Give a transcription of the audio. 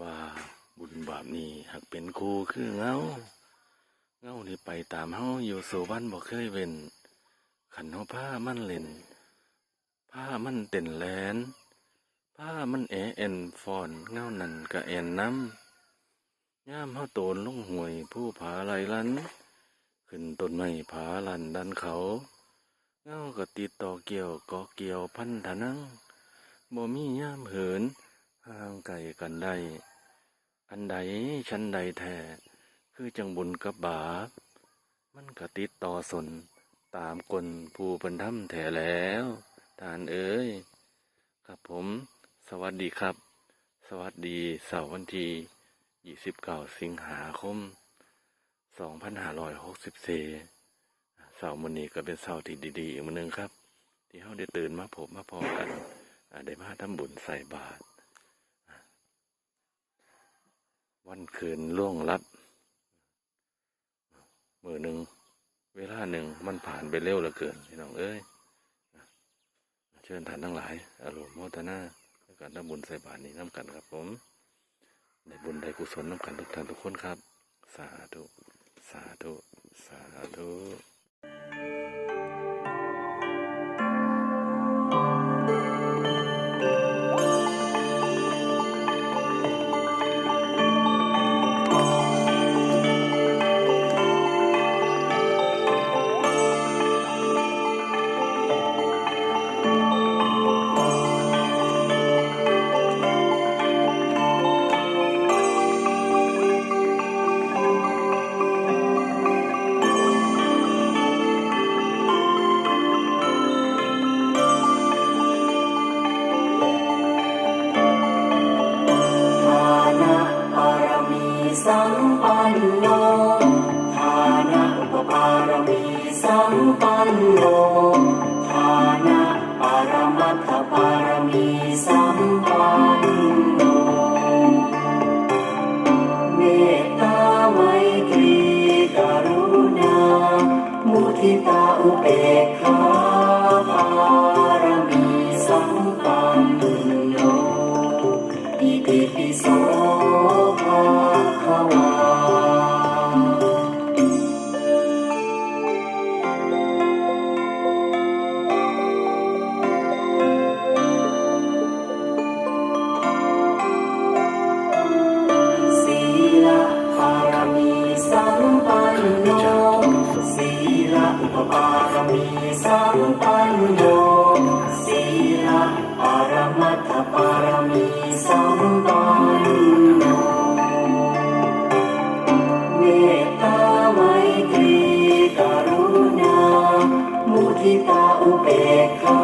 ว่าบุญบาปนี้หากเป็นครูคือเงาเงาที่ไปตามเฮาอยู่สู่บ้านบ่เคยเว้นขันเฮาผ้ามันเล่นผ้ามันเต้นแลนผ้ามันแอแอนฟอนเงานั่นก็แอนน้ำย่ามเฮาโตนลงห่วยผู้ผาไหลลัน ขึ้นต้นไม้ผาลันดันเขา เงาก็ติดต่อเกี่ยวเกาะเกี่ยวพันธนังบ่มีย่ามเหิน ห่างไกลกันได้ อันใดชั้นใดแท้คือจังบุญกับบาปมันก็ติดต่อสนตามกลผู้เพิ่นทำแทแล้วทานเอ้ยครับผม สวัสดีครับ สวัสดีเสาร์วันที่29 สิงหาคม 2564เสาร์มื้อนี้ก็เป็นเสาร์ที่ดีๆอีกมื้อหนึงครับ ที่เฮาได้ตื่นมาพบมาพอกันได้มาทำบุญใส่บาตร วันคืนล่วงลับมือหนึ่งเวลาหนึ่งมันผ่านไปเร็วเหลือเกินพี่น้องเอ้ยเชิญท่านทั้งหลายอารมณ์โมทนาในการทำบุญใส่บาตรนี้น้ำกันครับผมได้บุญได้กุศลน้ำกันทุกท่านทุกคนครับ สาธุ สาธุ สาธุ สัมปันโนทานะปรมัตถปารมีสั มีสัมปัญโนศีลปรมัตถปรมีสัมปันโนเมตตาไมตรีกรุณามุทิตาอุเบกขา